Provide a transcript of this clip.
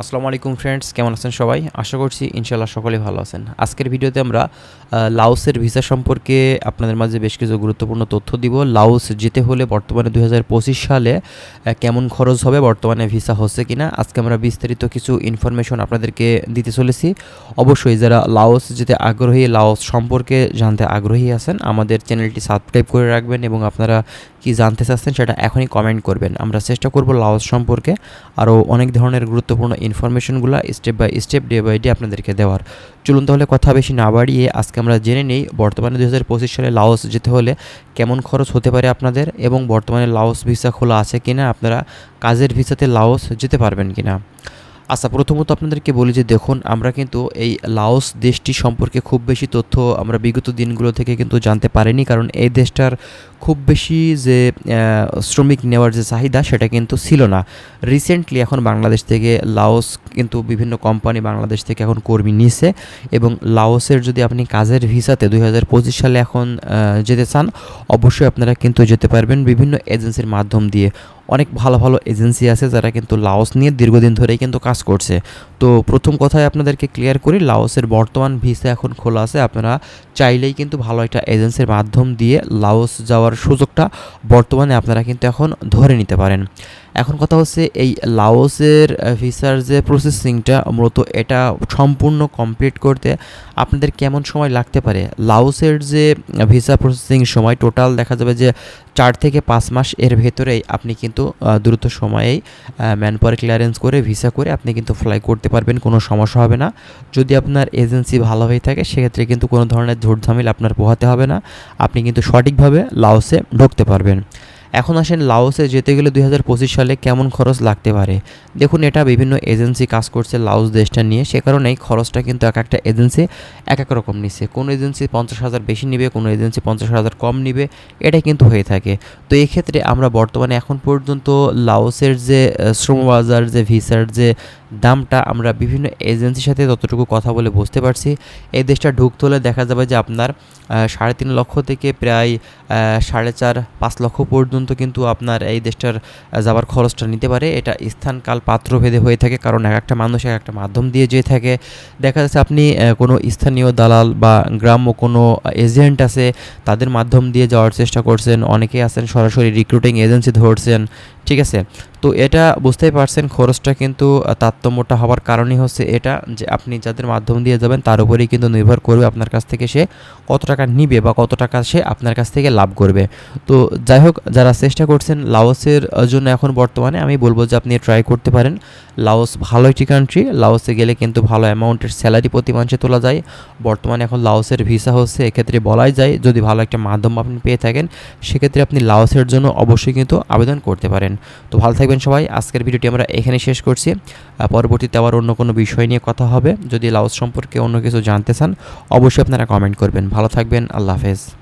আসসালামু আলাইকুম ফ্রেন্ডস কেমন আছেন সবাই? আশা করছি ইনশাল্লাহ সকলে ভালো আছেন। আজকের ভিডিওতে আমরা লাওসের ভিসা সম্পর্কে আপনাদের মাঝে বেশ কিছু গুরুত্বপূর্ণ তথ্য দিব। লাওস যেতে হলে বর্তমানে দু হাজার পঁচিশ সালে কেমন খরচ হবে, বর্তমানে ভিসা হচ্ছে কিনা, আজকে আমরা বিস্তারিত কিছু ইনফরমেশন আপনাদেরকে দিতে চলেছি। অবশ্যই যারা লাওস যেতে আগ্রহী, লাওস সম্পর্কে জানতে আগ্রহী আছেন, আমাদের চ্যানেলটি সাবস্ক্রাইব করে রাখবেন এবং আপনারা কি জানতে চাচ্ছেন সেটা এখনই কমেন্ট করবেন। আমরা চেষ্টা করব লাওস সম্পর্কে আরও অনেক ধরনের গুরুত্বপূর্ণ ইনফরমেশনগুলো step by step day by day আপনাদেরকে দেওয়ার। চলুন তাহলে কথা বেশি না বাড়িয়ে আজকে আমরা জেনে নেই বর্তমানে দু হাজার পঁচিশ সালে লাওস যেতে হলে কেমন খরচ হতে পারে আপনাদের এবং বর্তমানে লাওস ভিসা খোলা আছে কিনা, আপনারা কাজের ভিসাতে লাওস যেতে পারবেন কিনা। আচ্ছা প্রথমত আপনাদেরকে বলি যে দেখুন, আমরা কিন্তু এই লাওস দেশটি সম্পর্কে খুব বেশি তথ্য আমরা বিগত দিনগুলো থেকে কিন্তু জানতে পারিনি, কারণ এই দেশটার খুব বেশি যে শ্রমিক নেওয়ার যে চাহিদা সেটা কিন্তু ছিল না। রিসেন্টলি এখন বাংলাদেশ থেকে লাওস কিন্তু বিভিন্ন কোম্পানি বাংলাদেশ থেকে এখন কর্মী নিছে এবং লাওসের যদি আপনি কাজের ভিসাতে দু হাজার পঁচিশ সালে এখন যেতে চান, অবশ্যই আপনারা কিন্তু যেতে পারবেন বিভিন্ন এজেন্সির মাধ্যম দিয়ে। অনেক ভালো ভালো এজেন্সি আছে যারা কিন্তু লাওস নিয়ে দীর্ঘদিন ধরেই কিন্তু কাজ করছে। তো প্রথম কথায় আপনাদেরকে ক্লিয়ার করি লাওসের বর্তমান ভিসা এখন খোলা আছে। আপনারা চাইলেই কিন্তু ভালো একটা এজেন্সির মাধ্যম দিয়ে লাওস যাওয়ার সুযোগটা বর্তমানে আপনারা কিন্তু এখন ধরে নিতে পারেন। এখন কথা হচ্ছে এই লাওসের ভিসার যে প্রসেসিংটা মূলত এটা সম্পূর্ণ কমপ্লিট করতে আপনাদের কেমন সময় লাগতে পারে? লাওসের যে ভিসা প্রসেসিং সময় টোটাল দেখা যাবে যে চার থেকে পাঁচ মাস এর ভেতরেই আপনি কিন্তু দ্রুত সময়েই ম্যান পাওয়ার ক্লিয়ারেন্স করে ভিসা করে আপনি কিন্তু ফ্লাই করতে পারবেন, কোনো সমস্যা হবে না। যদি আপনার এজেন্সি ভালো হয়ে থাকে, সেক্ষেত্রে কিন্তু কোনো ধরনের ঝুটঝামিল আপনার পোহাতে হবে না। আপনি কিন্তু সঠিকভাবে লাওসে ঢুকতে পারবেন। এখন আসেন লাওসে যেতে গেলে দুই হাজার পঁচিশ সালে কেমন খরচ লাগতে পারে? দেখুন, এটা বিভিন্ন এজেন্সি কাজ করছে লাওস দেশটা নিয়ে। সে কারণেই খরচটা কিন্তু এক একটা এজেন্সি এক এক রকম নিচ্ছে। কোনো এজেন্সি পঞ্চাশ হাজার বেশি নিবে, কোনো এজেন্সি পঞ্চাশ হাজার কম নিবে এটা কিন্তু হয়ে থাকে। তো এই ক্ষেত্রে আমরা বর্তমানে এখন পর্যন্ত লাওসের যে শ্রমবাজার যে, ভিসার যে দামটা আমরা বিভিন্ন এজেন্সির সাথে ততটুকু কথা বলে বুঝতে পারছি। এই দেশটা ঢুকতে হলে দেখা যাবে যে আপনার সাড়ে তিন লক্ষ থেকে প্রায় সাড়ে চার, পাঁচ লক্ষ পর্যন্ত কিন্তু আপনার এই দেশটার যাওয়ার খরচটা নিতে পারে। এটা স্থানকাল পাত্রভেদে হয়ে থাকে, কারণ এক একটা মানুষ এক একটা মাধ্যম দিয়ে যেয়ে থাকে। দেখা যাচ্ছে আপনি কোনো স্থানীয় দালাল বা গ্রাম্য কোনো এজেন্ট আছে, তাদের মাধ্যম দিয়ে যাওয়ার চেষ্টা করছেন, অনেকেই আছেন সরাসরি রিক্রুটিং এজেন্সি ধরছেন। ঠিক আছে? তো এটা বুঝতেই পারছেন খরচটা কিন্তু তারতম্যটা হওয়ার কারণই হচ্ছে এটা যে আপনি যাদের মাধ্যম দিয়ে যাবেন তার উপরেই কিন্তু নির্ভর করবে আপনার কাছ থেকে সে কত টাকা নিবে বা কত টাকা সে আপনার কাছ থেকে লাভ করবে। তো যাই হোক, যারা চেষ্টা করছেন লাওসের জন্য এখন বর্তমানে আমি বলব যে আপনি ট্রাই করতে পারেন। লাওস ভালো একটি কান্ট্রি লাওসে গেলে কিন্তু ভালো অ্যামাউন্টের স্যালারি প্রতি মাসে তোলা যায়। বর্তমানে এখন লাওসের ভিসা হচ্ছে, এক্ষেত্রে বলাই যায়, যদি ভালো একটা মাধ্যম আপনি পেয়ে থাকেন, সেক্ষেত্রে আপনি লাওসের জন্য অবশ্যই কিন্তু আবেদন করতে পারেন। তো ভালো থাকবেন সবাই, আজকের ভিডিওটি আমরা এখানে শেষ করছি। পরবর্তীতে আবার অন্য কোনো বিষয় নিয়ে কথা হবে। যদি লাওস সম্পর্কে অন্য কিছু জানতে চান, অবশ্যই আপনারা কমেন্ট করবেন। ভালো থাকবেন, আল্লাহ হাফেজ।